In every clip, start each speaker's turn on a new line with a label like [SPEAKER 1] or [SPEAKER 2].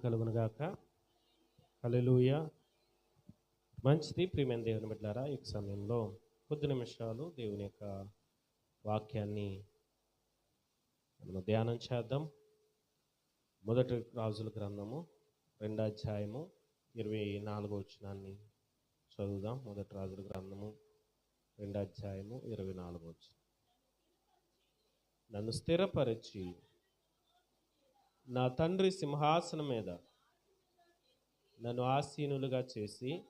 [SPEAKER 1] కలుగునుగాక అలెలుయ మంచిది ప్రియమైన దేవుని బిడ్డారా ఈ సమయంలో కొద్ది నిమిషాలు దేవుని యొక్క వాక్యాన్ని మనం ధ్యానం చేద్దాం. మొదటి రాజుల గ్రంథము రెండో అధ్యాయము ఇరవై నాలుగో వచనాన్ని చదువుదాం. మొదటి రాజుల గ్రంథము రెండో అధ్యాయము ఇరవై నాలుగో వచ్చిన నన్ను స్థిరపరిచి నా తండ్రి సింహాసనం మీద నన్ను ఆసీనులుగా చేసి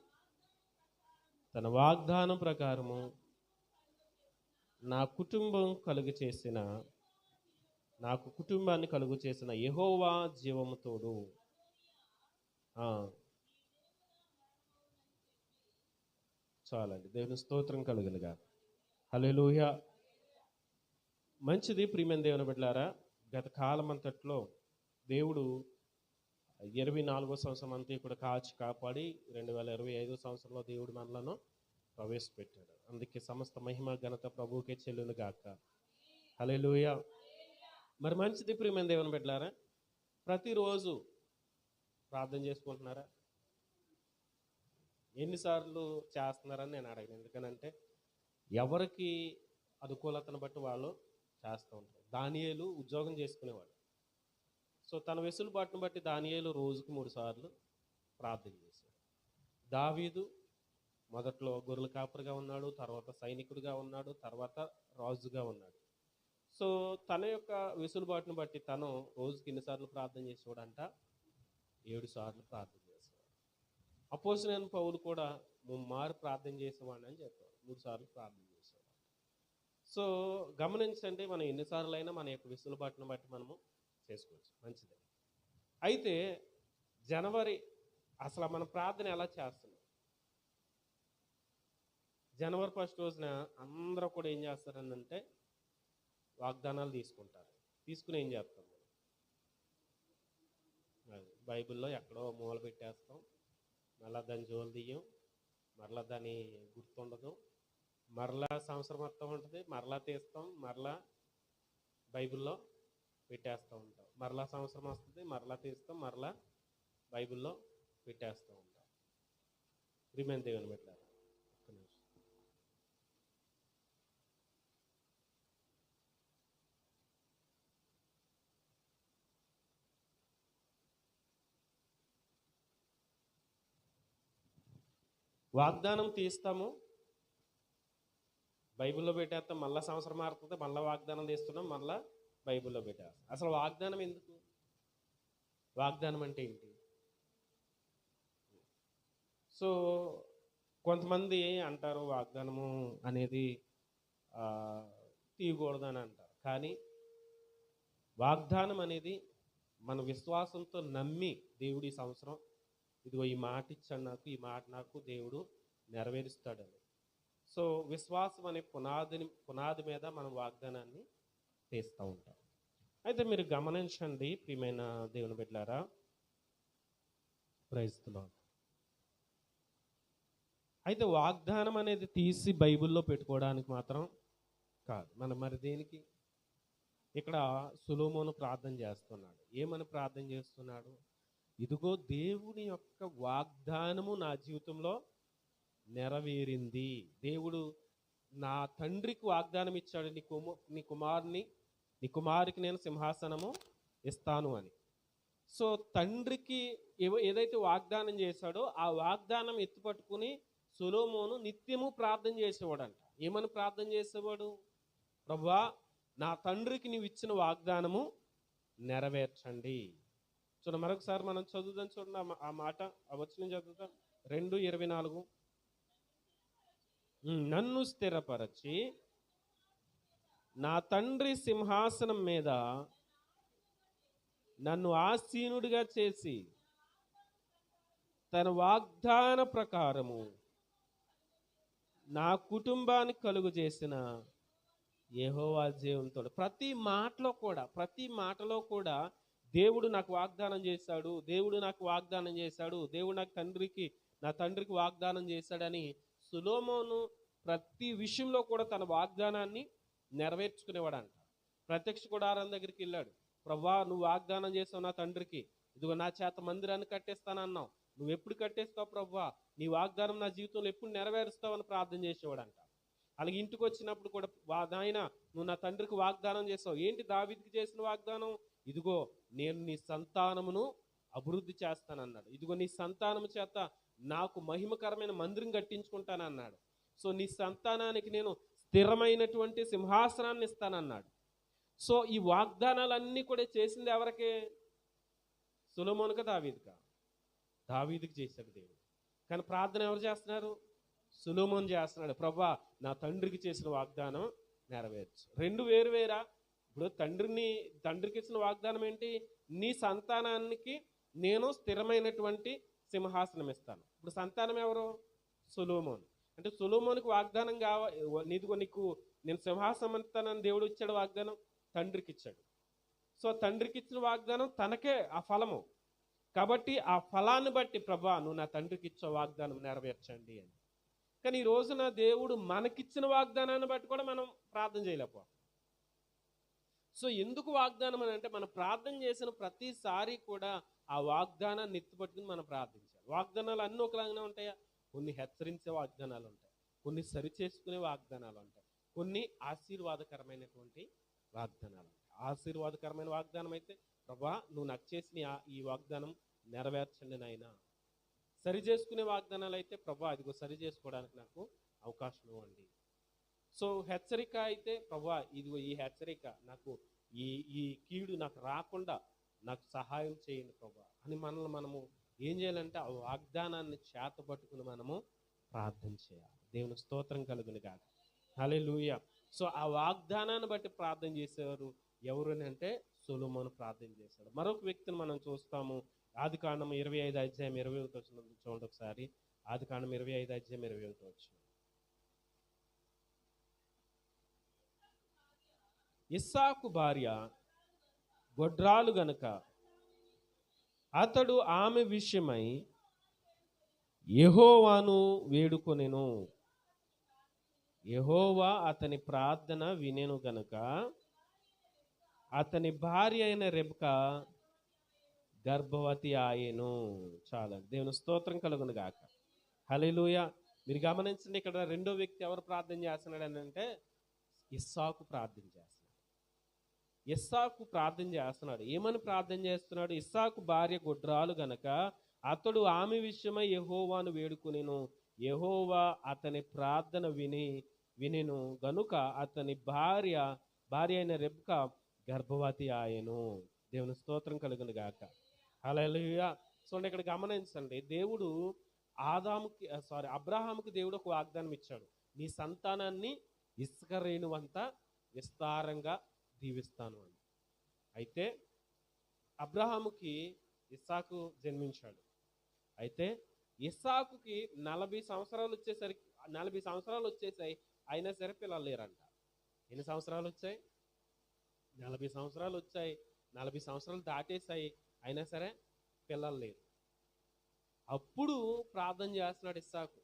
[SPEAKER 1] తన వాగ్దానం ప్రకారము నా కుటుంబం కలుగు చేసిన నాకు కుటుంబాన్ని కలుగు చేసిన యహోవా జీవముతోడు చాలండి. దేవుని స్తోత్రం కలుగునుగా. హల్లెలూయా. మంచిది ప్రియమైన దేవుని బిడ్డారా గత కాలం అంతట్లో దేవుడు ఇరవై నాలుగో సంవత్సరం అంతా కూడా కాచి కాపాడి రెండు వేల ఇరవై ఐదో సంవత్సరంలో దేవుడు మనలను ప్రవేశపెట్టాడు. అందుకే సమస్త మహిమ ఘనత ప్రభువుకే చెల్లును గాక. హల్లెలూయ. మరి మంచిది ప్రియమైన దేవుని పెట్టారా ప్రతిరోజు ప్రార్థన చేసుకుంటున్నారా? ఎన్నిసార్లు చేస్తున్నారని నేను అడగను. ఎందుకనంటే ఎవరికి అనుకూలతను బట్టి వాళ్ళు చేస్తూ ఉంటారు. దానియేలు ఉద్యోగం చేసుకునేవాడు. సో తన వెసులుబాటును బట్టి దానియేలు రోజుకి మూడు సార్లు ప్రార్థన చేశాడు. దావీదు మొదట్లో గొర్రెల కాపరిగా ఉన్నాడు తర్వాత సైనికుడిగా ఉన్నాడు తర్వాత రాజుగా ఉన్నాడు. సో తన యొక్క వెసులుబాటును బట్టి తను రోజుకి ఎన్నిసార్లు ప్రార్థన చేసేవాడంట? ఏడు సార్లు ప్రార్థన చేసేవాడు. అపోజిన పౌలు కూడా ముమ్మారు ప్రార్థన చేసేవాడిని అని చెప్పాడు. మూడు సార్లు ప్రార్థన చేసేవాడు. సో గమనించండి మనం ఎన్నిసార్లు అయినా మన యొక్క వెసులుబాటును బట్టి మనము చేసుకోవచ్చు. మంచిది. అయితే జనవరి అసలు మన ప్రార్థన ఎలా చేస్తున్నాం? జనవరి ఫస్ట్ రోజున అందరూ కూడా ఏం చేస్తారని అంటే వాగ్దానాలు తీసుకుంటారు. తీసుకుని ఏం చేస్తాం అది బైబిల్లో ఎక్కడో మూల పెట్టేస్తాం. మళ్ళా దాన్ని జోలు తీయం. మరలా దాని గుర్తుండదు. మరలా సంవత్సరం మొత్తం ఉంటుంది. మరలా తీస్తాం. మరలా బైబిల్లో పెట్టేస్తూ ఉంటాం. మరలా సంవత్సరం వస్తుంది మరలా తీస్తాం మరలా బైబిల్లో పెట్టేస్తూ ఉంటాం. రిమైన్ దేవుని పెట్టారు ఒక్క నిమిషం. వాగ్దానం తీస్తాము. బైబిల్లో పెట్టేస్తాం మళ్ళా సంవత్సరం మారుతుంది మళ్ళీ వాగ్దానం తీస్తున్నాం మళ్ళీ బైబిల్లో పెట్టారు. అసలు వాగ్దానం ఎందుకు? వాగ్దానం అంటే ఏంటి? సో కొంతమంది అంటారు వాగ్దానము అనేది తీయకూడదని అంటారు. కానీ వాగ్దానం అనేది మన విశ్వాసంతో నమ్మి దేవుడి ఈ సంవత్సరం ఇదిగో ఈ మాట ఇచ్చాడు నాకు ఈ మాట నాకు దేవుడు నెరవేరుస్తాడని. సో విశ్వాసం అనే పునాదిని పునాది మీద మనం వాగ్దానాన్ని తీస్తూ ఉంటాం అయితే మీరు గమనించండి ప్రియమైన దేవుని బిడ్డారా. ప్రైస్తులో అయితే వాగ్దానం అనేది తీసి బైబిల్లో పెట్టుకోవడానికి మాత్రం కాదు. మనం మరి దేనికి? ఇక్కడ సులోమోను ప్రార్థన చేస్తున్నాడు. ఏమని ప్రార్థన చేస్తున్నాడు? ఇదిగో దేవుని యొక్క వాగ్దానము నా జీవితంలో నెరవేరింది. దేవుడు నా తండ్రికి వాగ్దానం ఇచ్చాడు నీ కుమ నీ కుమారుని నీ కుమారుకి నేను సింహాసనము ఇస్తాను అని. సో తండ్రికి ఏదైతే వాగ్దానం చేశాడో ఆ వాగ్దానం ఎత్తుపట్టుకుని సులోమోను నిత్యము ప్రార్థన చేసేవాడంట. ఏమని ప్రార్థన చేసేవాడు? ప్రభా నా తండ్రికి నీవు ఇచ్చిన వాగ్దానము నెరవేర్చండి. చూడ మరొకసారి మనం చదువుదాం చూడండి ఆ మాట ఆ వచ్చిన చదువుతాం రెండు ఇరవై నాలుగు. నన్ను స్థిరపరచి నా తండ్రి సింహాసనం మీద నన్ను ఆసీనుడిగా చేసి తన వాగ్దాన ప్రకారము నా కుటుంబాన్ని కలుగు చేసిన యెహోవా జీవంతో ప్రతి మాటలో కూడా ప్రతి మాటలో కూడా దేవుడు నాకు వాగ్దానం చేశాడు దేవుడు నాకు వాగ్దానం చేశాడు దేవుడు నాకు తండ్రికి నా తండ్రికి వాగ్దానం చేశాడని సులోమోను ప్రతి విషయంలో కూడా తన వాగ్దానాన్ని నెరవేర్చుకునేవాడంట. ప్రత్యక్ష గుడారం దగ్గరికి వెళ్ళాడు. ప్రభా నువ్వు వాగ్దానం చేసావు నా తండ్రికి. ఇదిగో నా చేత మందిరాన్ని కట్టేస్తానన్నావు. నువ్వు ఎప్పుడు కట్టేస్తావు ప్రభా నీ వాగ్దానం నా జీవితంలో ఎప్పుడు నెరవేరుస్తావని ప్రార్థన చేసేవాడంట. అలాగే ఇంటికి వచ్చినప్పుడు కూడా వా నాయన నువ్వు నా తండ్రికి వాగ్దానం చేసావు. ఏంటి దావీదికి చేసిన వాగ్దానం? ఇదిగో నేను నీ సంతానమును అభివృద్ధి చేస్తానన్నాడు. ఇదిగో నీ సంతానము చేత నాకు మహిమకరమైన మందిరం కట్టించుకుంటానన్నాడు. సో నీ సంతానానికి నేను స్థిరమైనటువంటి సింహాసనాన్ని ఇస్తానన్నాడు. సో ఈ వాగ్దానాలన్నీ కూడా చేసింది ఎవరికి? సులమోనుక దావీదికా? దావీదికి చేశాడు దేవుడు. కానీ ప్రార్థన ఎవరు చేస్తున్నారు? సులోమోన్ చేస్తున్నాడు. ప్రభా నా తండ్రికి చేసిన వాగ్దానం నెరవేర్చు. రెండు వేరు వేరా? ఇప్పుడు తండ్రిని తండ్రికి ఇచ్చిన వాగ్దానం ఏంటి? నీ సంతానానికి నేను స్థిరమైనటువంటి సింహాసనం ఇస్తాను. ఇప్పుడు సంతానం ఎవరు? సులోమోన్. అంటే సులోమోనికి వాగ్దానం కావ నీదిగో నీకు నేను సింహాసనం ఇస్తానని దేవుడు ఇచ్చాడు వాగ్దానం? తండ్రికి ఇచ్చాడు సో తండ్రికి ఇచ్చిన వాగ్దానం తనకే ఆ ఫలము. కాబట్టి ఆ ఫలాన్ని బట్టి ప్రభా నువ్వు నా తండ్రికి ఇచ్చే వాగ్దానం నెరవేర్చండి అని. కానీ ఈ రోజున దేవుడు మనకిచ్చిన వాగ్దానాన్ని బట్టి కూడా మనం ప్రార్థన చేయలేకపో. సో ఎందుకు వాగ్దానం అని అంటే మనం ప్రార్థన చేసిన ప్రతిసారి కూడా ఆ వాగ్దానాన్ని ఎత్తుపట్టుకుని మనం ప్రార్థించాలి. వాగ్దానాలు అన్నీ ఒకలాగానే ఉంటాయా? కొన్ని హెచ్చరించే వాగ్దానాలు ఉంటాయి కొన్ని సరిచేసుకునే వాగ్దానాలు ఉంటాయి కొన్ని ఆశీర్వాదకరమైనటువంటి వాగ్దానాలు ఉంటాయి ఆశీర్వాదకరమైన వాగ్దానం అయితే ప్రభా నువ్వు నాకు చేసిన ఆ- ఈ వాగ్దానం నెరవేర్చండి నాయనా. సరి చేసుకునే వాగ్దానాలు అయితే ప్రభా అదిగో సరి చేసుకోవడానికి నాకు అవకాశం ఇవ్వండి. సో హెచ్చరిక అయితే ప్రభా ఇదిగో ఈ హెచ్చరిక నాకు ఈ ఈ కీడు నాకు రాకుండా నాకు సహాయం చేయండి ప్రభా అని మనల్ని మనము ఏం చేయాలంటే ఆ వాగ్దానాన్ని చేత పట్టుకుని మనము ప్రార్థన చేయాలి. దేవుని స్తోత్రం కలుగుని కాదు హలే లూయ సో ఆ వాగ్దానాన్ని బట్టి ప్రార్థన చేసేవారు ఎవరు అని అంటే సొలొమోను ప్రార్థన చేశాడు. మరొక వ్యక్తిని మనం చూస్తాము. ఆది కాండం ఇరవై ఐదు అధ్యాయం ఇరవై ఒకటి వచ్చిన చూడండి ఒకసారి. ఆది కాండం ఇరవై ఐదు అధ్యాయం ఇరవై ఒకటి వచ్చిన. ఇస్సాకు భార్య గొడ్రాలు గనుక అతడు ఆమె విషయమై యహోవాను వేడుకొనెను. యహోవా అతని ప్రార్థన వినెను గనుక అతని భార్య అయిన రెబక గర్భవతి ఆయను. చాలా దేవుని స్తోత్రం కలుగును గాక. హల్లెలూయ. మీరు గమనించండి ఇక్కడ రెండో వ్యక్తి ఎవరు ప్రార్థన చేస్తున్నాడు అని అంటే ఇస్సాకు ప్రార్థన చేస్తున్నాడు ఇస్సాకు ప్రార్థన చేస్తున్నాడు. ఏమని ప్రార్థన చేస్తున్నాడు? ఇస్సాకు భార్య గుడ్రాలు గనక అతడు ఆమె విషయమై యహోవాను వేడుకునేను. యహోవా అతని ప్రార్థన విని వినెను. గనుక అతని భార్య భార్య అయిన రెబ్క గర్భవతి ఆయను. దేవుని స్తోత్రం కలుగును గాక. అలా చూడండి ఇక్కడ గమనించండి. దేవుడు ఆదాముకి సారీ అబ్రహాముకి దేవుడు ఒక వాగ్దానం ఇచ్చాడు. నీ సంతానాన్ని ఇసుక రేణువంతా విస్తారంగా దీవిస్తాను అని. అయితే అబ్రహాముకి ఇస్సాకు జన్మించాడు. అయితే ఇస్సాకుకి నలభై సంవత్సరాలు వచ్చేసరికి నలభై సంవత్సరాలు వచ్చేసాయి అయినా సరే పిల్లలు లేరంట. ఎన్ని సంవత్సరాలు వచ్చాయి? నలభై సంవత్సరాలు వచ్చాయి నలభై సంవత్సరాలు దాటేసాయి అయినా సరే పిల్లలు లేరు. అప్పుడు ప్రార్థన చేస్తున్నాడు ఇస్సాకు.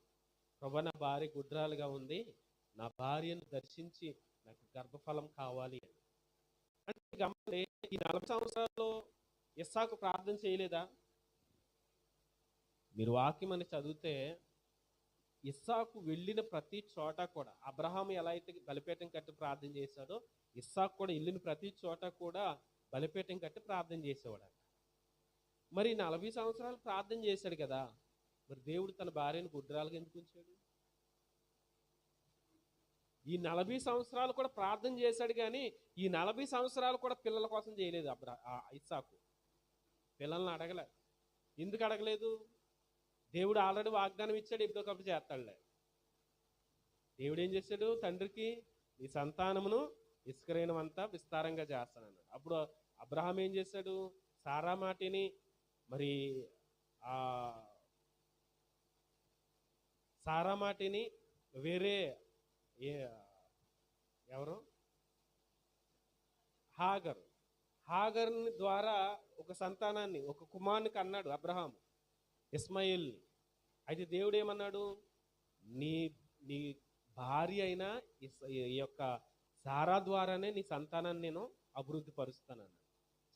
[SPEAKER 1] ప్రభా నా భార్య గుడ్రాలుగా ఉంది నా భార్యను దర్శించి నాకు గర్భఫలం కావాలి అని. అంటే ఈ నలభై సంవత్సరాల్లో ఇస్సాకు ప్రార్థన చేయలేదా? మీరు వాక్యం అని చదివితే ఇస్సాకు వెళ్ళిన ప్రతి చోట కూడా అబ్రహాం ఎలా అయితే బలిపేటం కట్టి ప్రార్థన చేశాడో ఇస్సాకు కూడా వెళ్ళిన ప్రతి చోట కూడా బలిపేటం కట్టి ప్రార్థన చేసేవాడు మరి నలభై సంవత్సరాలు ప్రార్థన చేశాడు కదా. మరి దేవుడు తన భార్యను గుడ్రాలుగా ఎందుకు ఉంచాడు? ఈ నలభై సంవత్సరాలు కూడా ప్రార్థన చేశాడు కానీ ఈ నలభై సంవత్సరాలు కూడా పిల్లల కోసం చేయలేదు అబ్రా ఆ ఇస్సాకు. పిల్లల్ని అడగలే. ఎందుకు అడగలేదు? దేవుడు ఆల్రెడీ వాగ్దానం ఇచ్చాడు ఎప్పుడొకప్పుడు చేస్తాడులే. దేవుడు ఏం చేశాడు? తండ్రికి నీ సంతానమును ఇసుకరైనవంతా విస్తారంగా చేస్తానన్నాడు. అప్పుడు అబ్రహాం ఏం చేశాడు? సారా మాటిని మరి ఆ సారా మాటిని వేరే ఏ ఎవరు? హాగర్. హాగర్ ద్వారా ఒక సంతానాన్ని ఒక కుమారునికి అన్నాడు అబ్రహాం ఇస్మాయిల్ అయితే దేవుడు ఏమన్నాడు? నీ నీ భార్య అయిన ఈ యొక్క సారా ద్వారానే నీ సంతానాన్ని నేను అభివృద్ధి పరుస్తానన్నాడు.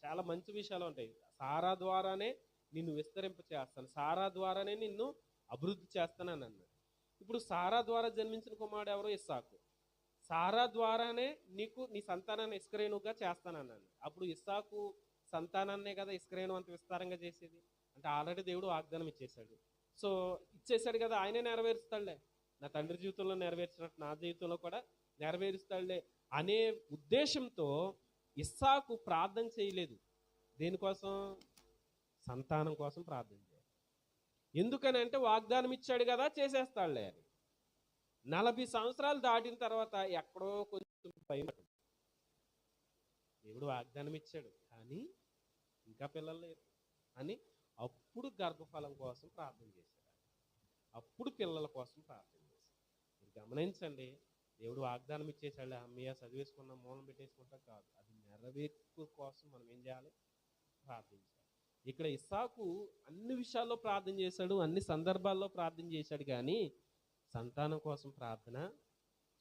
[SPEAKER 1] చాలా మంచి విషయాలు ఉంటాయి. సారా ద్వారానే నిన్ను విస్తరింప చేస్తాను. సారా ద్వారానే నిన్ను అభివృద్ధి చేస్తానని అన్నాడు ఇప్పుడు సారా ద్వారా జన్మించిన కుమారుడు ఎవరో ఇస్సాకు. సారా ద్వారానే నీకు నీ సంతానాన్ని ఇస్క్రేణుగా చేస్తానన్నాను అప్పుడు ఇస్సాకు సంతానాన్నే కదా ఇస్క్రేణు అంత విస్తారంగా చేసేది? అంటే ఆల్రెడీ దేవుడు వాగ్దానం ఇచ్చేశాడు. సో ఇచ్చేశాడు కదా ఆయనే నెరవేరుస్తాడులే. నా తండ్రి జీవితంలో నెరవేర్చినట్టు నా జీవితంలో కూడా నెరవేరుస్తాడులే అనే ఉద్దేశంతో ఇస్సాకు ప్రార్థన చేయలేదు. దేనికోసం? సంతానం కోసం ప్రార్థన ఎందుకనంటే ఎందుకని అంటే వాగ్దానం ఇచ్చాడు కదా చేసేస్తాడులే అని. నలభై సంవత్సరాలు దాటిన తర్వాత ఎక్కడో కొంచెం భయం దేవుడు వాగ్దానం ఇచ్చాడు కానీ ఇంకా పిల్లలు లేరు. అని అప్పుడు గర్భఫలం కోసం ప్రార్థన చేశాడు. అప్పుడు పిల్లల కోసం ప్రార్థన చేశాడు. మీరు గమనించండి దేవుడు వాగ్దానం ఇచ్చేసాడు అమ్మయ్య చదివేసుకున్న మూలం పెట్టేసుకుంటాం కాదు. అది నెరవేర్పు కోసం మనం ఏం చేయాలి? ప్రార్థించాలి. ఇక్కడ ఇస్సాకు అన్ని విషయాల్లో ప్రార్థన చేశాడు అన్ని సందర్భాల్లో ప్రార్థన చేశాడు కానీ సంతానం కోసం ప్రార్థన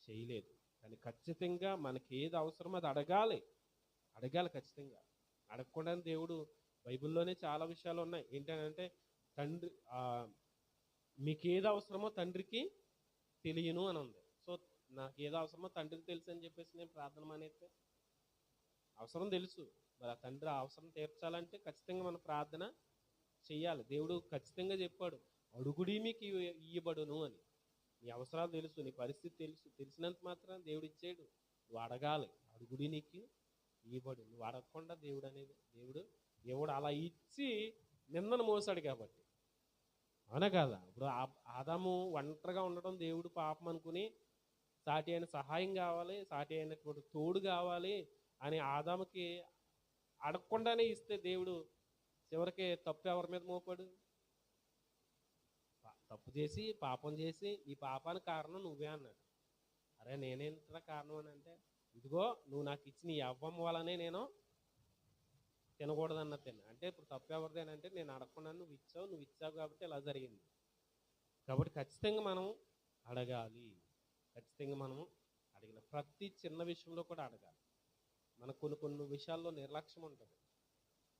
[SPEAKER 1] చేయలేదు. కానీ ఖచ్చితంగా మనకి ఏది అవసరమో అది అడగాలి. అడగాలి ఖచ్చితంగా. అడగకుండా దేవుడు బైబిల్లోనే చాలా విషయాలు ఉన్నాయి. ఏంటంటే తండ్రి మీకు ఏది అవసరమో తండ్రికి తెలియను అని ఉంది. సో నాకు ఏది అవసరమో తండ్రికి తెలుసు అని చెప్పేసి నేను ప్రార్థన మానేస్తే అవసరం తెలుసు. మరి ఆ తండ్రి అవసరం తీర్చాలంటే ఖచ్చితంగా మన ప్రార్థన చెయ్యాలి. దేవుడు ఖచ్చితంగా చెప్పాడు అడుగుడి మీకు ఇయ్యబడును అని. నీ అవసరాలు తెలుసు నీ పరిస్థితి తెలుసు తెలిసినంత మాత్రం దేవుడు ఇచ్చాడు. నువ్వు అడగాలి అడుగుడి నీకు ఇవ్వబడు నువ్వు అడగకుండా దేవుడు అనేది దేవుడు దేవుడు అలా ఇచ్చి నిన్నను మోసాడు కాబట్టి. అవునా కదా? ఇప్పుడు ఆ- ఆదాము ఒంటరిగా ఉండడం దేవుడు పాపం అనుకుని సాటి అయిన సహాయం కావాలి సాటి అయినటువంటి తోడు కావాలి అని ఆదాముకి అడగకుండానే ఇస్తే దేవుడు చివరికి తప్పు ఎవరి మీద మోపాడు? పా- తప్పు చేసి పాపం చేసి ఈ పాపానికి కారణం నువ్వే అన్నాడు. అరే నేనేంటరా కారణం అని అంటే ఇదిగో నువ్వు నాకు ఇచ్చిన ఈ అవ్వం వల్లనే నేను తినకూడదన్న తిన్న. అంటే ఇప్పుడు తప్పు ఎవరిదేనంటే నేను అడగకుండా నువ్వు ఇచ్చావు నువ్వు ఇచ్చావు కాబట్టి ఇలా జరిగింది. కాబట్టి ఖచ్చితంగా మనం అడగాలి. ఖచ్చితంగా మనం అడిగిన ప్రతి చిన్న విషయంలో కూడా అడగాలి. మనకు కొన్ని కొన్ని విషయాల్లో నిర్లక్ష్యం ఉంటుంది.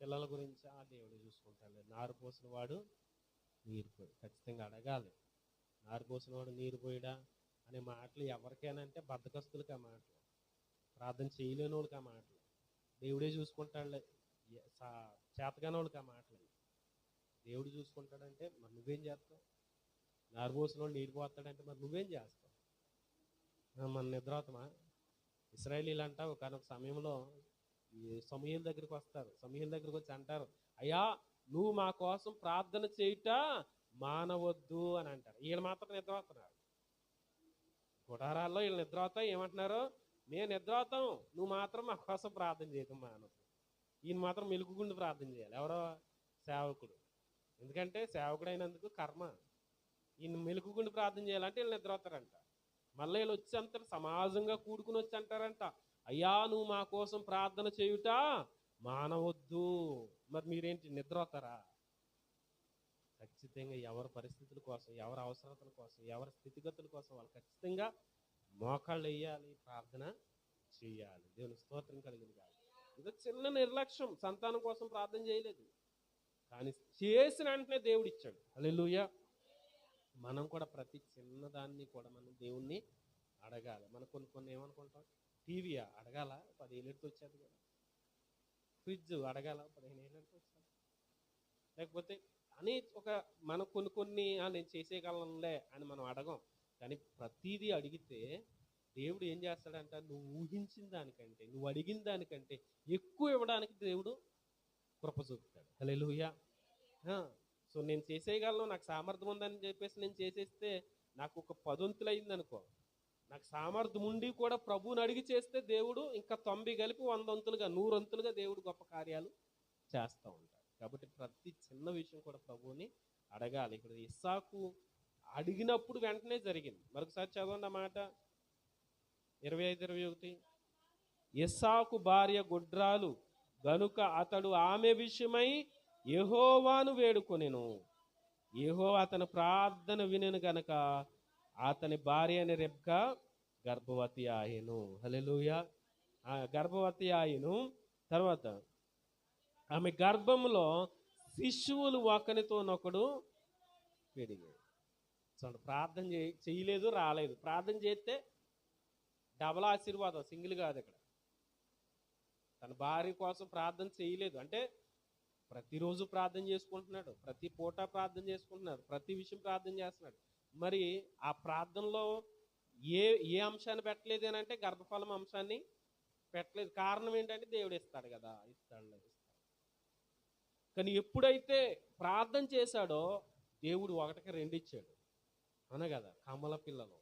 [SPEAKER 1] పిల్లల గురించి ఆ దేవుడు చూసుకుంటాడు నారు పోసిన వాడు నీరు పోయి ఖచ్చితంగా అడగాలి. నారు పోసిన వాడు నీరు పోయడా? అనే మాటలు ఎవరికైనా అంటే బద్దకస్తులకి ఆ మాటలు. ప్రార్థన చేయలేని వాళ్ళకి ఆ మాటలు. దేవుడే చూసుకుంటాడులే సా- చేతగాని వాళ్ళకి ఆ మాటలు దేవుడు చూసుకుంటాడంటే మరి నువ్వేం చేస్తావు? నారు పోసిన వాడు నీరు పోతాడంటే మరి నువ్వేం చేస్తావు? మన నిద్రాతమా? ఇస్రాయలీలు అంట ఒకనొక సమయంలో ఈ దగ్గరికి వస్తారు. సమయం దగ్గరికి వచ్చి అంటారు అయ్యా నువ్వు మా కోసం ప్రార్థన చేయుట మానవద్దు అని అంటారు. వీళ్ళు మాత్రం నిద్రపోతున్నారు గుడారాల్లో వీళ్ళు నిద్రపోతా ఏమంటున్నారు? మేము నిద్రపోతాం నువ్వు మాత్రం మా కోసం ప్రార్థన చేయటం మానవద్దు ఈయన మాత్రం మెలుగుకుండి ప్రార్థన చేయాలి. ఎవరో? సేవకుడు. ఎందుకంటే సేవకుడు అయినందుకు కర్మ. ఈయన మెలుగుకుండి ప్రార్థన చేయాలంటే వీళ్ళు నిద్రపోతారంట మళ్ళీ వీళ్ళు వచ్చి అంటారు సమాజంగా కూడుకుని వచ్చి అంటారంట. అయ్యా నువ్వు మా కోసం ప్రార్థన చేయుట మానవద్దు. మరి మీరేంటి నిద్రపోతారా? ఖచ్చితంగా ఎవరి పరిస్థితుల కోసం ఎవరి అవసరతల కోసం ఎవరి స్థితిగతుల కోసం వాళ్ళు ఖచ్చితంగా మోకాళ్ళు వేయాలి ప్రార్థన చేయాలి. దేవుని స్తోత్రం కలిగింది కాదు. ఇది చిన్న నిర్లక్ష్యం సంతానం కోసం ప్రార్థన చేయలేదు. కానీ చేసిన వెంటనే దేవుడు ఇచ్చాడు. అల్లెలుయ్యా మనం కూడా ప్రతి చిన్నదాన్ని కూడా మనం దేవుణ్ణి అడగాలి. మనం కొన్ని కొన్ని ఏమనుకుంటాం? టీవీయా అడగాల? పదిహేనేళ్ళకి వచ్చేది కదా. ఫ్రిడ్జ్ అడగాల? పదిహేను ఏళ్ళకి వచ్చేది. లేకపోతే అని ఒక మనం కొన్ని కొన్ని నేను చేసేయగలనులే అని మనం అడగం. కానీ ప్రతిదీ అడిగితే దేవుడు ఏం చేస్తాడంట? నువ్వు ఊహించిన దానికంటే నువ్వు అడిగిన దానికంటే ఎక్కువ ఇవ్వడానికి దేవుడు కృప చూపుతాడు. హలో ఆ, సో నేను చేసేయగలను నాకు సామర్థ్యం ఉందని చెప్పేసి నేను చేసేస్తే నాకు ఒక పదొంతులు అయింది అనుకో నాకు సామర్థ్యం ఉండి కూడా ప్రభువుని అడిగి చేస్తే దేవుడు ఇంకా తొంభై కలిపి వందొంతులుగా నూరొంతులుగా దేవుడు గొప్ప కార్యాలు చేస్తూ ఉంటాడు. కాబట్టి ప్రతి చిన్న విషయం కూడా ప్రభువుని అడగాలి. ఇక్కడ ఇస్సాకు అడిగినప్పుడు వెంటనే జరిగింది. మరొకసారి చదవండి ఆ మాట. ఇరవై ఐదు ఇరవై ఒకటి. ఇస్సాకు భార్య గుడ్రాలు గనుక అతడు ఆమె విషయమై యహోవాను వేడుకొనెను. యహో అతని ప్రార్థన వినెను గనక అతని భార్య అని రెప్క గర్భవతి ఆయను హలెలుయ గర్భవతి ఆయను తర్వాత ఆమె గర్భంలో శిశువులు ఒకరితోనొకడు పెరిగాడు చూడండి ప్రార్థన చేయ చేయలేదు రాలేదు. ప్రార్థన చేస్తే డబల్ ఆశీర్వాదం సింగిల్ కాదు ఇక్కడ. తన భార్య కోసం ప్రార్థన చేయలేదు. అంటే ప్రతిరోజు ప్రార్థన చేసుకుంటున్నాడు ప్రతి పూట ప్రార్థన చేసుకుంటున్నాడు ప్రతి విషయం ప్రార్థన చేస్తున్నాడు. మరి ఆ ప్రార్థనలో ఏ ఏ అంశాన్ని పెట్టలేదు అని అంటే గర్భఫలం అంశాన్ని పెట్టలేదు. కారణం ఏంటంటే దేవుడు ఇస్తాడు కదా ఇస్తాడు ఇస్తాడు. కానీ ఎప్పుడైతే ప్రార్థన చేశాడో దేవుడు ఒకటికి రెండు ఇచ్చాడు. అన కదా? కమల పిల్లలు.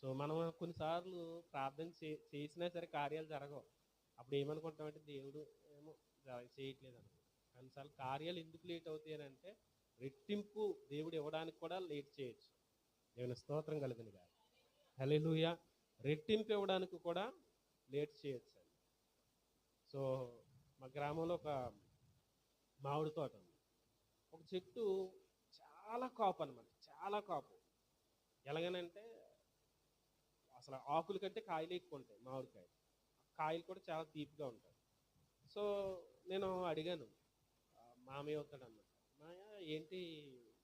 [SPEAKER 1] సో మనం కొన్నిసార్లు ప్రార్థన చే చేసినా సరే కార్యాలు జరగవు. అప్పుడు ఏమనుకుంటామంటే దేవుడు చేయట్లేదు అనుకుంటాం కొన్నిసార్లు కార్యాలు ఎందుకు లేట్ అవుతాయి అంటే రెట్టింపు దేవుడు ఇవ్వడానికి కూడా లేట్ చేయొచ్చు. దేవుని స్తోత్రం కలిగింది కాదు హలెలుయ రెట్టింపు ఇవ్వడానికి కూడా లేట్ చేయొచ్చు అండి. సో మా గ్రామంలో ఒక మామిడి తోట ఉంది. ఒక చెట్టు చాలా కాపు అనమాట చాలా కాపు. ఎలాగనంటే అసలు ఆకుల కంటే కాయలు ఎక్కువ ఉంటాయి మామిడికాయలు. కాయలు కూడా చాలా తీపిగా ఉంటాయి. సో నేను అడిగాను. మామయ్య అవుతాడు అన్నమాట మాయ ఏంటి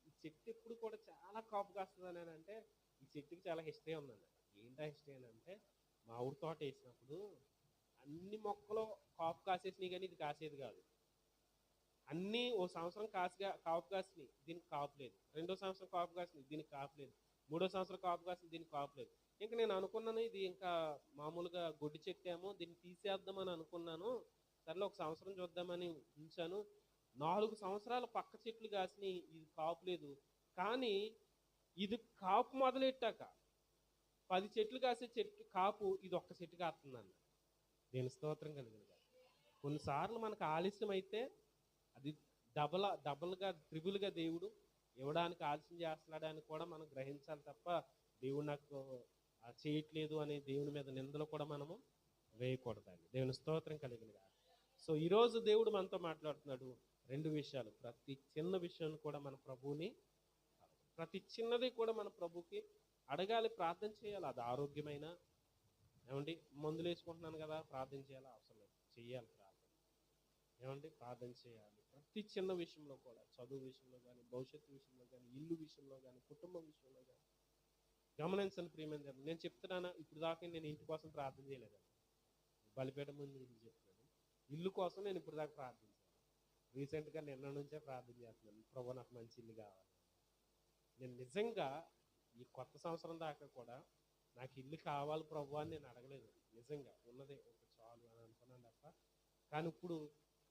[SPEAKER 1] ఈ చెట్టు ఎప్పుడు కూడా చాలా కాపు కాస్తుంది అని అంటే ఈ చెట్టుకి చాలా హిస్టరీ ఉందండి. ఏంటా హిస్టరీ అని అంటే మామిడి తోట వేసినప్పుడు అన్ని మొక్కలు కాపు కాసేసినాయి కానీ ఇది కాసేది కాదు. అన్నీ ఓ సంవత్సరం కాసుగా కాపు కాసినాయి దీనికి కాపులేదు రెండో సంవత్సరం కాపు కాసినాయి దీనికి కాపులేదు మూడో సంవత్సరం కాపు కాసింది దీనికి కాపులేదు ఇంకా నేను అనుకున్నాను ఇది ఇంకా మామూలుగా గొడ్డి చెట్టేమో దీన్ని తీసేద్దామని అనుకున్నాను. సర్లే ఒక సంవత్సరం చూద్దామని ఉంచాను. నాలుగు సంవత్సరాలు పక్క చెట్లు కాసినాయి ఇది కాపు లేదు. కానీ ఇది కాపు మొదలెట్టాక పది చెట్లు కాసే చెట్టు కాపు ఇది ఒక్క చెట్టు కాస్తుందన్న దేని స్తోత్రం కలిగింది కొన్నిసార్లు మనకు ఆలస్యం అయితే అది డబల్ డబల్గా త్రిబుల్గా దేవుడు ఇవ్వడానికి ఆలస్యం చేస్తున్నాడని కూడా మనం గ్రహించాలి తప్ప దేవుడు నాకు చేయట్లేదు అనే దేవుని మీద నిందలు కూడా మనము వేయకూడదండి. దేవుని స్తోత్రం కలిగిన సో ఈరోజు దేవుడు మనతో మాట్లాడుతున్నాడు రెండు విషయాలు. ప్రతి చిన్న విషయం కూడా మన ప్రభువుని ప్రతి చిన్నది కూడా మన ప్రభుకి అడగాలి ప్రార్థన చేయాలి. అది ఆరోగ్యమైన ఏమండి మందులు వేసుకుంటున్నాను కదా ప్రార్థన చేయాలి? అవసరం లేదు. చేయాలి ప్రార్థన. ఏమండి ప్రార్థన చేయాలి. ప్రతి చిన్న విషయంలో కూడా చదువు విషయంలో కానీ భవిష్యత్తు విషయంలో కానీ ఇల్లు విషయంలో కానీ కుటుంబం విషయంలో కానీ. గమనించండి ప్రియమైన నేను చెప్తున్నాను? ఇప్పుడు దాకా నేను ఇంటి కోసం ప్రార్థన చేయలేదండి. బలిపేట ముందు చెప్తున్నాను. ఇల్లు కోసం నేను ఇప్పుడు దాకా ప్రార్థించాను. రీసెంట్గా నిన్న నుంచే ప్రార్థన చేస్తున్నాను. ప్రభు నాకు మంచి ఇల్లు కావాలి. నేను నిజంగా ఈ కొత్త సంవత్సరం దాకా కూడా నాకు ఇల్లు కావాలి ప్రభు అని నేను అడగలేదు. నిజంగా ఉన్నదే ఒక చాలు అని అనుకున్నాను తప్ప. కానీ ఇప్పుడు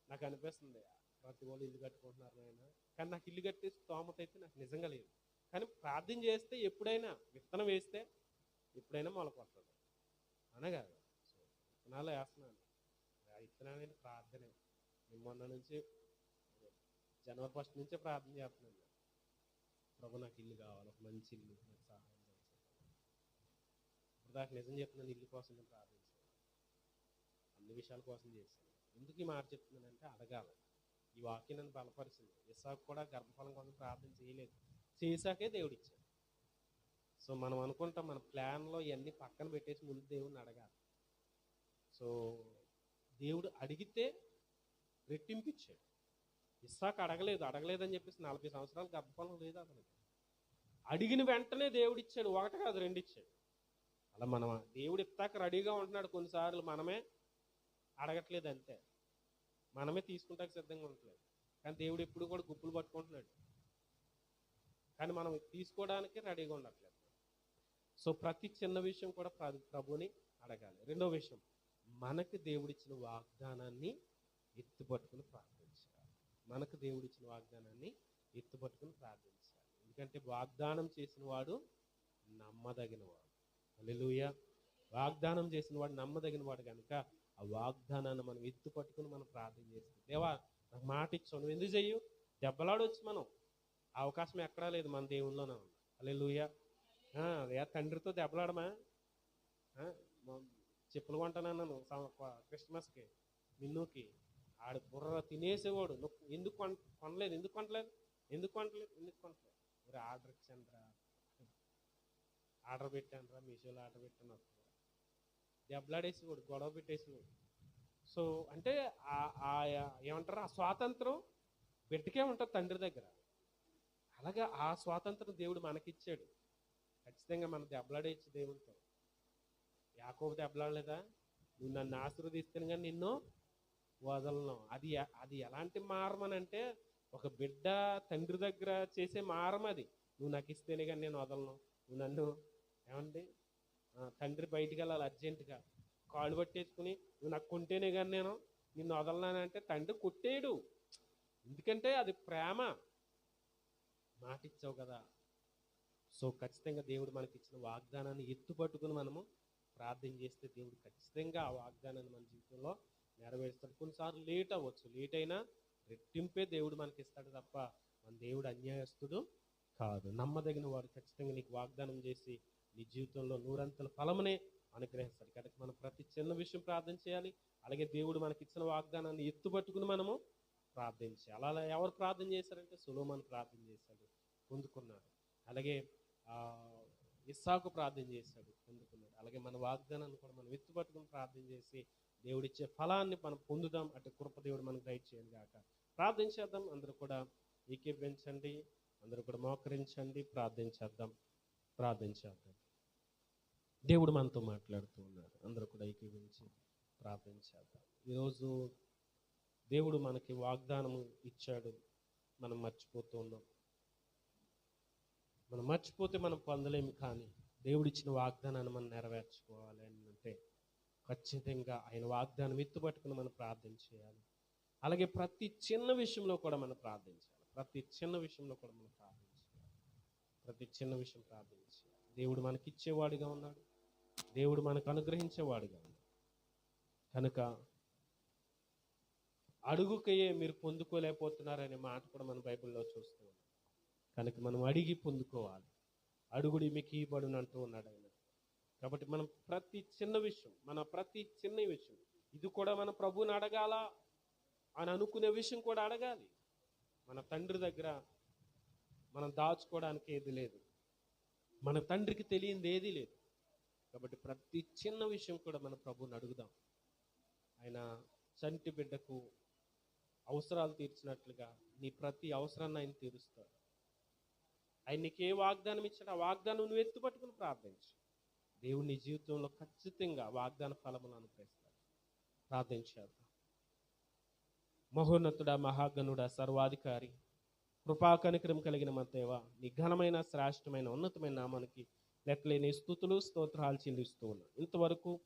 [SPEAKER 1] నాకు అనిపిస్తుంది ప్రతి వాళ్ళు ఇల్లు కట్టుకుంటున్నారు ఆయన కానీ నాకు ఇల్లు కట్టే స్తోమత అయితే నాకు నిజంగా లేదు. కానీ ప్రార్థన చేస్తే ఎప్పుడైనా విత్తనం వేస్తే ఎప్పుడైనా మొలకొస్తుంది అనగా సో విత్తనాలు వేస్తున్నాను. ఆ విత్తనాలు అనేది మొన్న నుంచి జనవరి ఫస్ట్ నుంచే ప్రార్థన చేస్తున్నాను. ప్రభు నాకు ఇల్లు కావాలి ఒక మంచి ఇల్లు నాకు సహాయం ఇప్పుడు దాకా నిజం చెప్తున్నాను ఇల్లు కోసం నేను ప్రార్థించాను. అన్ని విషయాల కోసం చేశాను. ఎందుకు ఈ మాట చెప్తున్నానంటే అడగాలి. ఈ వాక్యం నన్ను బలపరిచింది. ఇసాకు కూడా గర్భఫలం కోసం ప్రార్థన చేయలేదు. చేశాకే దేవుడు ఇచ్చాడు. సో మనం అనుకుంటాం మన ప్లాన్లో ఇవన్నీ పక్కన పెట్టేసి ముందు దేవుడిని అడగాలి. సో దేవుడు అడిగితే రెట్టింపు ఇచ్చాడు ఇస్సాకు అడగలేదు అడగలేదని చెప్పేసి నలభై సంవత్సరాలు గర్భఫలం లేదు అతనికి. అడిగిన వెంటనే దేవుడు ఇచ్చాడు ఒకటి కాదు రెండు ఇచ్చాడు. అలా మనం దేవుడు ఇస్తాక రెడీగా ఉంటున్నాడు కొన్నిసార్లు మనమే అడగట్లేదు అంతే. మనమే తీసుకుంటాక సిద్ధంగా ఉండట్లేదు. కానీ దేవుడు ఎప్పుడు కూడా గుప్పులు పట్టుకుంటున్నాడు. కానీ మనం తీసుకోవడానికి రెడీగా ఉండట్లేదు. సో ప్రతి చిన్న విషయం కూడా ప్ర- ప్రభుని అడగాలి. రెండో విషయం మనకు దేవుడిచ్చిన వాగ్దానాన్ని ఎత్తుపట్టుకుని ప్రార్థించాలి. మనకు దేవుడిచ్చిన వాగ్దానాన్ని ఎత్తుపట్టుకుని ప్రార్థించాలి. ఎందుకంటే వాగ్దానం చేసిన వాడు నమ్మదగిన వాడు వాగ్దానం చేసిన వాడు నమ్మదగిన వాడు కనుక ఆ వాగ్దానాన్ని మనం ఎత్తు పట్టుకుని మనం ప్రార్థన చేస్తాం. దేవా నాకు మాట ఇచ్చావు నువ్వు ఎందుకు చెయ్యు? దెబ్బలాడొచ్చు మనం. అవకాశం ఎక్కడా లేదు మన దేవుల్లోనే ఉంది తండ్రితో దెబ్బలాడమా? చెప్పులు కొంటానన్నాను క్రిస్మస్కి మిన్నుకి ఆడు బుర్ర తినేసేవాడు. నువ్వు ఎందుకు కొన కొనలేదు? ఎందుకు కొనలేదు? ఎందుకు కొనలేదు? ఎందుకు కొనలేదు? మరి ఆర్డర్ ఇచ్చానరా. ఆర్డర్ పెట్టానరా మీషోలో ఆర్డర్ పెట్టాను దెబ్బలాడేసేవాడు గొడవ పెట్టేసేవాడు. సో అంటే ఆ- ఏమంటారు? ఆ స్వాతంత్రం బిడ్డకే ఉంటుంది తండ్రి దగ్గర. అలాగా ఆ స్వాతంత్రం దేవుడు మనకిచ్చాడు. ఖచ్చితంగా మన దెబ్బలాడేచ్చు దేవుడితో. యాకోబు దెబ్బలాడలేదా నువ్వు నన్ను ఆశీర్వదిస్తాను కానీ నిన్ను వదలను. అది అది ఎలాంటి మారమనంటే అంటే ఒక బిడ్డ తండ్రి దగ్గర చేసే మారం అది. నువ్వు నాకు ఇస్తేనే కానీ నేను వదలను. నువ్వు నన్ను ఏమండి? తండ్రి బయటికి వెళ్ళాలి అర్జెంటుగా. కాళ్ళు పట్టేసుకుని నువ్వు నాకు కొంటేనే కానీ నేను నిన్ను వదలనానంటే తండ్రి కొట్టేయడు ఎందుకంటే అది ప్రేమ. మాటిచ్చావు కదా. సో ఖచ్చితంగా దేవుడు మనకి ఇచ్చిన వాగ్దానాన్ని ఎత్తుపట్టుకుని మనము ప్రార్థన చేస్తే దేవుడు ఖచ్చితంగా ఆ వాగ్దానాన్ని మన జీవితంలో నెరవేరుస్తాడు. కొన్నిసార్లు లేట్ అవ్వచ్చు. లేట్ అయినా రెట్టింపే దేవుడు మనకి ఇస్తాడు తప్ప మన దేవుడు అన్యాయస్తుడు కాదు. నమ్మదగిన వాడు ఖచ్చితంగా నీకు వాగ్దానం చేసి నీ జీవితంలో నూరంతల ఫలమునే అనుగ్రహిస్తాడు. కనుక మనం ప్రతి చిన్న విషయం ప్రార్థన చేయాలి. అలాగే దేవుడు మనకి ఇచ్చిన వాగ్దానాన్ని ఎత్తుపట్టుకుని మనము ప్రార్థన చేయాలి. అలా ఎవరు ప్రార్థన చేశారంటే సులోమాన్ ప్రార్థన చేశాడు పొందుకున్నాడు. అలాగే ఇస్సాకు ప్రార్థన చేశాడు పొందుకున్నాడు. అలాగే మన వాగ్దానాన్ని కూడా మనం ఎత్తుపట్టుకుని ప్రార్థన చేసి దేవుడిచ్చే ఫలాన్ని మనం పొందుదాం. అంటే కృప దేవుడు మనకు దయచేయండి కాక ప్రార్థన చేద్దాం. అందరూ కూడా ఏకీభవించండి. అందరూ కూడా మోకరించండి. ప్రార్థన చేద్దాం. ప్రార్థన చేద్దాం. దేవుడు మనతో మాట్లాడుతూ ఉన్నారు. అందరూ కూడా ఏకీభవించి ప్రార్థన చేద్దాం. ఈరోజు దేవుడు మనకి వాగ్దానం ఇచ్చాడు. మనం మర్చిపోతూ ఉన్నాం. మనం మర్చిపోతే మనం పొందలేము కానీ దేవుడిచ్చిన వాగ్దానాన్ని మనం నెరవేర్చుకోవాలి అని అంటే ఖచ్చితంగా ఆయన వాగ్దానం ఎత్తుపట్టుకుని మనం ప్రార్థన చేయాలి. అలాగే ప్రతి చిన్న విషయంలో కూడా మనం ప్రార్థించాలి ప్రతి చిన్న విషయంలో కూడా మనం ప్రార్థించాలి ప్రతి చిన్న విషయం ప్రార్థించాలి దేవుడు మనకిచ్చేవాడిగా ఉన్నాడు. దేవుడు మనకు అనుగ్రహించేవాడుగా ఉన్నాడు. కనుక అడుగుకయే మీరు పొందుకోలేకపోతున్నారనే మాట కూడా మన బైబిల్లో చూస్తూ ఉన్నాం. కనుక మనం అడిగి పొందుకోవాలి. అడుగుడి మీకు ఇవ్వబడును అంటూ ఉన్నాడు ఆయన. కాబట్టి మనం ప్రతి చిన్న విషయం మన ప్రతి చిన్న విషయం ఇది కూడా మన ప్రభువుని అడగాల? అని అనుకునే విషయం కూడా అడగాలి. మన తండ్రి దగ్గర మనం దాచుకోవడానికి ఏది లేదు. మన తండ్రికి తెలియంది ఏది లేదు. కాబట్టి ప్రతి చిన్న విషయం కూడా మన ప్రభువుని అడుగుదాం. ఆయన చంటి బిడ్డకు అవసరాలు తీర్చినట్లుగా నీ ప్రతి అవసరాన్ని ఆయన తీరుస్తాడు. ఆయన నీకు ఏ వాగ్దానం ఇచ్చాడు ఆ వాగ్దానం నువ్వు ఎత్తుపట్టుకుని ప్రార్థించు. దేవుడు నీ జీవితంలో ఖచ్చితంగా వాగ్దాన ఫలములు అనుగ్రహిస్తాడు. ప్రార్థించారు మహోన్నతుడా మహాగణుడా సర్వాధికారి కృపా కనికరం కలిగిన మా దేవ నీ ఘనమైన శ్రేష్టమైన ఉన్నతమైన నామానికి లెక్కలేని స్థుతులు స్తోత్రాలు చెల్లిస్తూ ఉన్నాం ఇంతవరకు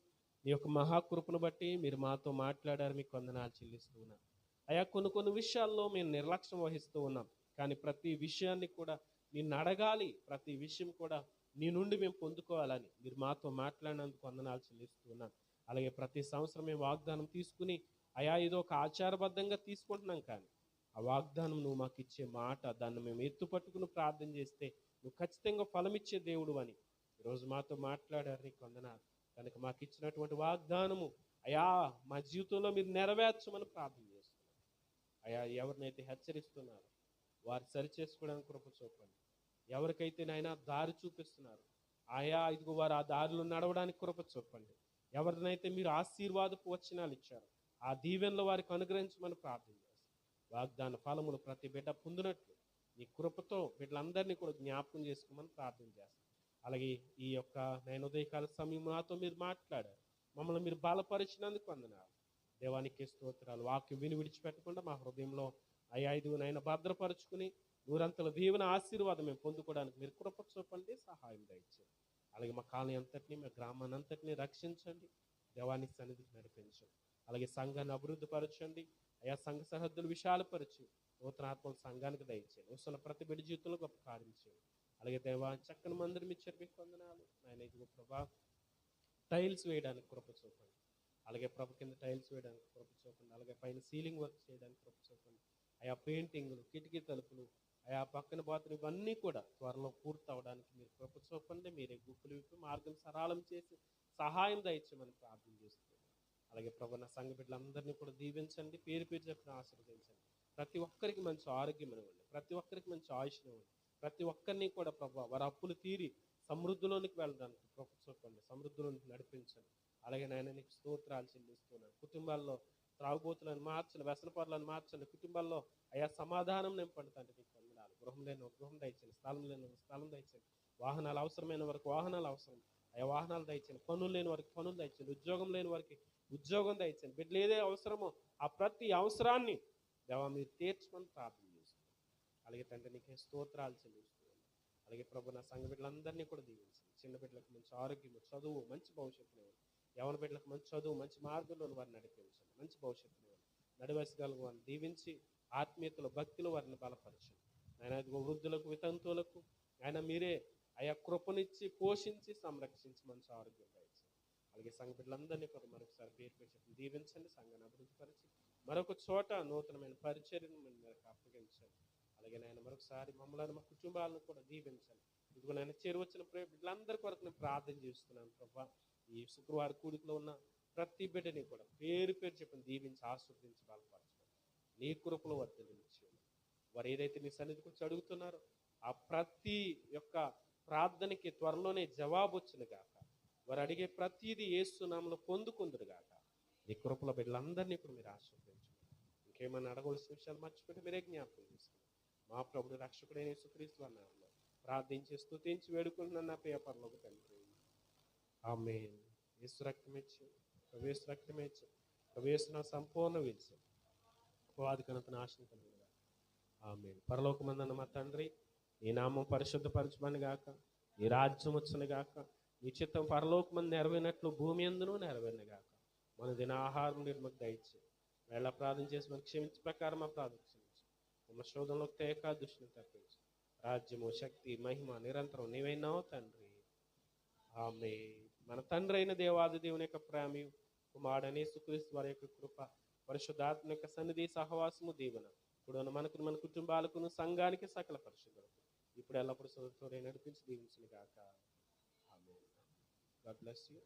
[SPEAKER 1] నీ యొక్క మహాకృపను బట్టి మీరు మాతో మాట్లాడారు మీకు వందనాలు చెల్లిస్తూ ఉన్నాను. అయా కొన్ని కొన్ని విషయాల్లో మేము నిర్లక్ష్యం వహిస్తూ ఉన్నాం. కానీ ప్రతి విషయాన్ని కూడా నిన్ను అడగాలి ప్రతి విషయం కూడా నీ నుండి మేము పొందుకోవాలని మీరు మాతో మాట్లాడినందుకు వందనాలు చెల్లిస్తున్నాను. అలాగే ప్రతి సంవత్సరం మేము వాగ్దానం తీసుకుని అయా ఏదో ఒక ఆచారబద్ధంగా తీసుకుంటున్నాం కానీ ఆ వాగ్దానం నువ్వు మాకు ఇచ్చే మాట దాన్ని మేము ఎత్తుపట్టుకుని ప్రార్థన చేస్తే నువ్వు ఖచ్చితంగా ఫలమిచ్చే దేవుడు అని ఈరోజు మాతో మాట్లాడారు నీకు వందనాలు. కనుక మాకు ఇచ్చినటువంటి వాగ్దానము అయా మా జీవితంలో మీరు నెరవేర్చమని ప్రార్థన చేస్తున్నాను అయా ఎవరినైతే హెచ్చరిస్తున్నారో వారు సరిచేసుకోవడానికి కృప చూపండి. ఎవరికైతే నాయన దారి చూపిస్తున్నారు? ఆయా ఇదిగో వారు ఆ దారిలో నడవడానికి కృప చూపండి. ఎవరినైతే మీరు ఆశీర్వాదపు వచనాలు ఇచ్చారు ఆ దీవెనలు వారికి అనుగ్రహించమని ప్రార్థన చేస్తాం. వాగ్దాన ఫలములు ప్రతి బిడ్డ పొందినట్లు నీ కృపతో బిడ్డలందరినీ కూడా జ్ఞాపకం చేసుకోమని ప్రార్థన చేస్తాం. అలాగే ఈ యొక్క నేను ఉదయకాల సమయం నాతో మీరు మాట్లాడారు. మమ్మల్ని మీరు బలపరిచినందుకు వందనాలు. దేవానికి స్తోత్రాలు. వాక్యం విని విడిచిపెట్టకుండా మా హృదయంలో అయ్యా ఐదు నైనా భద్రపరుచుకుని నూరంతల దీవెన ఆశీర్వాదం మేము పొందుకోవడానికి మీరు కృప చూపండి సహాయం దయచేయండి. అలాగే మా కాలనీ అంతటిని మా గ్రామాన్ని అంతటిని రక్షించండి. దేవాన్ని సన్నిధికి నడిపించండి. అలాగే సంఘాన్ని అభివృద్ధి పరచండి. అయా సంఘ సరిహద్దులు విశాలపరిచి. నూతన సంఘానికి దయచేయండి. వస్తున్న ప్రతి బిడ్డ జీవితంలో గొప్ప కార్యం చేయండి. అలాగే దేవా చక్కని మందిరం ఇచ్చారు మీకు వందనాలు. ఆయన ఇదిగో ప్రభా టైల్స్ వేయడానికి కృప చూపండి. అలాగే ప్రభ కింద టైల్స్ వేయడానికి కృప చూపండి. అలాగే పైన సీలింగ్ వర్క్ చేయడానికి కృప చూపండి. ఆయా పెయింటింగ్లు కిటికీ తలుపులు ఆయా పక్కన పోతున్న ఇవన్నీ కూడా త్వరలో పూర్తి అవడానికి మీరు కృప చూపండి మీరే గుప్పులు విప్పి మార్గం సరళం చేసి సహాయం దయచేయమని ప్రార్థన చేస్తుంది అలాగే ప్రభు నా సంఘ బిడ్డలందరినీ కూడా దీవించండి పేరు పేరు చెప్పిన ఆశీర్వదించండి. ప్రతి ఒక్కరికి మంచి ఆరోగ్యం ఇవ్వండి ప్రతి ఒక్కరికి మంచి ఆయుష్ ఇవ్వండి. ప్రతి ఒక్కరిని కూడా ప్రభు వారి అప్పులు తీరి సమృద్ధిలోనికి వెళ్ళడానికి కృప చూపండి సమృద్ధిలోనికి నడిపించండి. అలాగే నాయన నీకు స్తోత్రాలు చెల్లిస్తున్నాను. కుటుంబాల్లో త్రాగుబోతులను మార్చండి వ్యసనపరులను మార్చండి కుటుంబాల్లో అయా సమాధానం నింపండి తండ్రి గృహం లేని గృహం దయచేయండి. స్థలం లేని స్థలం దయచేయండి. వాహనాలు అవసరమైన వరకు వాహనాలు అవసరం. అయ్యా వాహనాలు దయచేయండి. పనులు లేని వారికి పనులు దయచేయండి. ఉద్యోగం లేని వారికి ఉద్యోగం దయచేయండి. బిడ్డలు ఏదే అవసరమో ఆ ప్రతి అవసరాన్ని దేవా మీరు తీర్చమని ప్రార్థన చేస్తున్నాం. అలాగే తండ్రి నీకే స్తోత్రాలు చెల్లిస్తున్నాను అలాగే ప్రభు నా సంఘ బిడ్డలందరినీ కూడా దీవించండి. చిన్న బిడ్డలకు మంచి ఆరోగ్యం చదువు మంచి భవిష్యత్తుని యవన బిడ్డలకు మంచి చదువు మంచి మార్గంలో వారిని నడిపించండి. మంచి భవిష్యత్తుని నడివయసగలను వారిని దీవించి ఆత్మీయతలో భక్తిలో వారిని బలపరచండి. ఆయన వృద్ధులకు వితంతువులకు ఆయన మీరే ఆయా కృపనిచ్చి పోషించి సంరక్షించి మంచి ఆరోగ్యం దయచేయండి. అలాగే సంఘ బిడ్డలందరినీ కూడా మరొకసారి పేరు పేరు చెప్పి దీవించండి సంఘాన్ని అభివృద్ధిపరిచి మరొక చోట నూతనమైన పరిచర్యను మీరు అప్పగించండి అలాగే నాయన మరొకసారి మమ్మల్ని మా కుటుంబాలను కూడా దీవించండి. ఇదిగో నాయన చేరువచ్చిన బిడ్డలందరి కొరకు నేను ప్రార్థన చేస్తున్నాను ప్రభా. ఈ శుక్రవారం కూడికలో ఉన్న ప్రతి బిడ్డని కూడా పేరు పేరు చెప్పిన దీవించి ఆస్వాదించి బలపరచండి నీ కృపలో వర్తించి వారు ఏదైతే నీ సన్నిధికి వచ్చి అడుగుతున్నారో ఆ ప్రతి యొక్క ప్రార్థనకి త్వరలోనే జవాబు వచ్చును గాక. వారు అడిగే ప్రతిదీ ఏసునామలో పొందుకుందరు గాక. నీ కృపల బిడ్డలందరినీ ఇప్పుడు మీరు ఆశీర్వదించు ఇంకేమైనా అడగవలసిన విషయాలు మర్చిపోతే మీరే జ్ఞాపకం చేసుకోండి. మా ప్రభుడు రక్షకుడైన యేసుక్రీస్తు అన్నారు ప్రార్థించి స్తుతించి వేడుకుంటున్నాను నా ప్రియ పరలోక తండ్రి. ఆమె యేసు రక్తమిచ్చు ప్రవేశ రక్తమిచ్చు ప్రవేశ సంపూర్ణ విజయం వాది కనుక నాశనం ఆమె పరలోకమందన్న మా తండ్రి నీ నామం పరిశుద్ధపరచమని గాక నీ రాజ్యం వచ్చును గాక నీ చిత్తం పరలోకమంది నెరవేరినట్లు భూమి ఎందును నెరవేరిన గాక. మన దిన ఆహారం మీరు మాకు దయచి వేళ ప్రార్థన చేసి మనకు క్షమించే ప్రకారం మా ప్రార్థన క్షమించు మమ్మ శోధంలో తేక దృష్టిని తప్పించు. రాజ్యము శక్తి మహిమ నిరంతరం నీవైనావు తండ్రి. ఆమె మన తండ్రి అయిన దేవాది దేవుని యొక్క ప్రేమయు కుమారుడని సుక్రీస్తు వారి యొక్క కృప పరిశుద్ధాత్మ యొక్క సన్నిధి సహవాసము దీవనం. ఇప్పుడు మనకు మన కుటుంబాలకు సంఘానికి సకల పరిశుభ్రం ఇప్పుడు ఎల్లప్పుడు సొంత నడిపించి దీవించిన కాక ఆమె గాడ్ బ్లెస్ యూ.